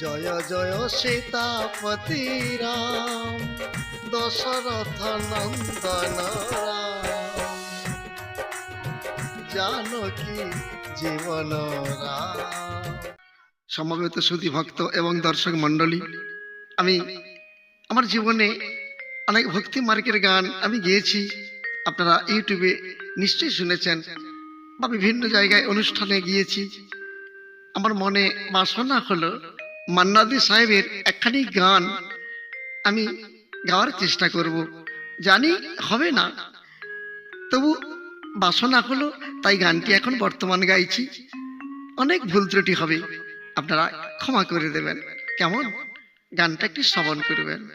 জয় জয় সীতাপতি রাম। দশরথ নন্দন জানকী জীবন সমবেত সুধী ভক্ত এবং দর্শক মণ্ডলী, আমি আমার জীবনে অনেক ভক্তি মার্কের গান আমি গেয়েছি। আপনারা ইউটিউবে নিশ্চয়ই শুনেছেন বা বিভিন্ন জায়গায় অনুষ্ঠানে গিয়েছি। আমার মনে বাসনা হলো মান্নাদি সাহেবের একখানি গান আমি গাওয়ার চেষ্টা করব। জানি হবে না। তবু বাসনা হলো তাই গানটি এখন বর্তমান গাইছি। অনেক ভুল ত্রুটি হবে। আপনারা ক্ষমা করে দেবেন। কেমন? গানটা একটু শ্রবণ করবেন।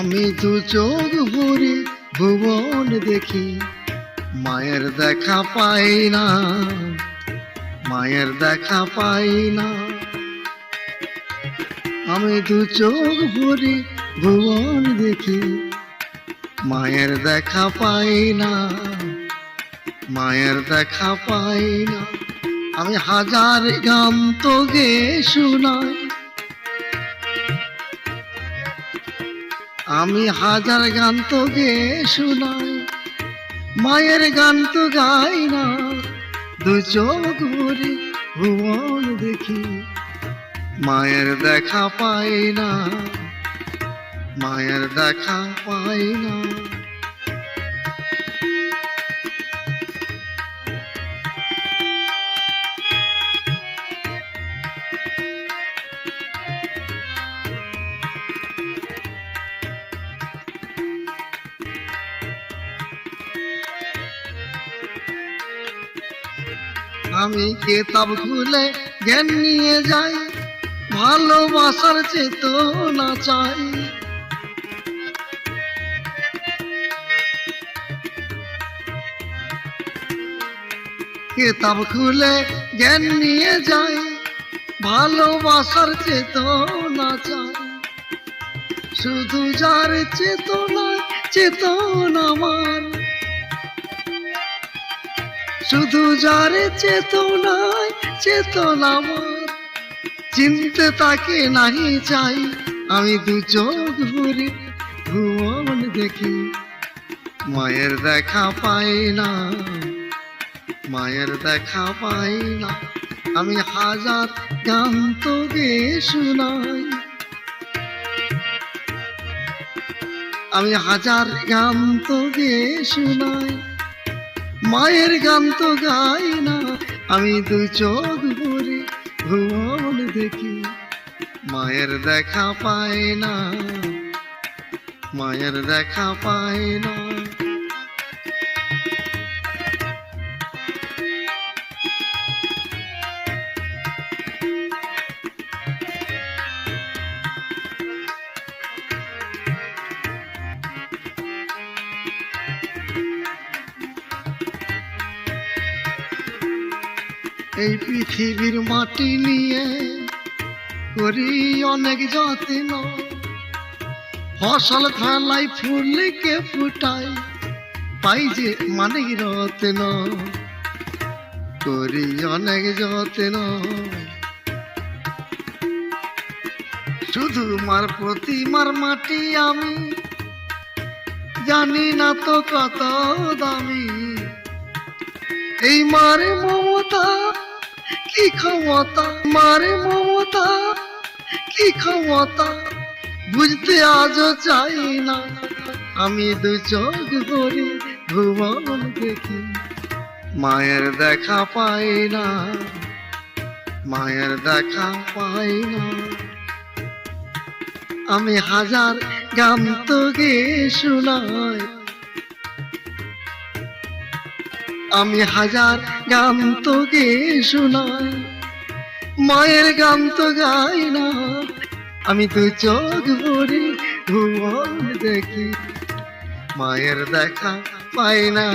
আমি দু চোখ ভরে ভুবন দেখি। মায়ের দেখা পাই না, মায়ের দেখা পাই না। আমি দু চোখ ভরে ভুবন দেখি, মায়ের দেখা পাই না, মায়ের দেখা পাই না। আমি হাজার গান তো গে শোনাই আমি হাজার গান তো গে শুনাই মায়ের গান তো গাই না। দু চোখ ভরে ভুবন দেখি, মায়ের দেখা পাই না, মায়ের দেখা পাই না। আমি কেতাব খুলে জ্ঞান নিয়ে যাই, ভালোবাসার চেতনা চাই। কেতাব খুলে জ্ঞান নিয়ে যাই, ভালোবাসার চেতনা চাই। শুধু যার চেতনা চেতনা আমার। শুধু যার চেতনায়, চেতনা চিনতে তাকে নাহি চাই, আমি দু চোখ ভরে ভুবন দেখি। মায়ের দেখা পাই না, মায়ের দেখা পাই না, আমি হাজার গান তো গে শোনাই আমি হাজার গান তো গে শোনাই মায়ের গান তো গাই না। আমি দু চোখ ভরে ভুবন দেখি। মায়ের দেখা পায় না। মায়ের দেখা পায় না। এই পৃথিবীর মাটি নিয়ে করি অনেক যত্ন। ফসল থালাই ফুলকে ফুটাই, পাই যে মানে রত্ন। করি অনেক যত্ন। শুধু মার প্রতিমার মাটি আমি, জানি না তো কত দামি। এই মারে মমতা কি ক্ষমতা মারে মমতা, কি ক্ষমতা বুঝতে আজও চাই না। আমি দু চোখ ভরে ভুবন দেখি। মায়ের দেখা পাই না। মায়ের দেখা পাই না। আমি হাজার গান তো গে শোনাই। আমি হাজার গান তো গে শোনাই, মায়ের গান তো গাই না। আমি তো চোখ ভরে ভুবন দেখি, মায়ের দেখা পাই না,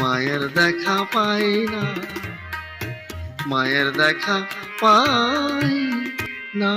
মায়ের দেখা পাই না, মায়ের দেখা পাই না।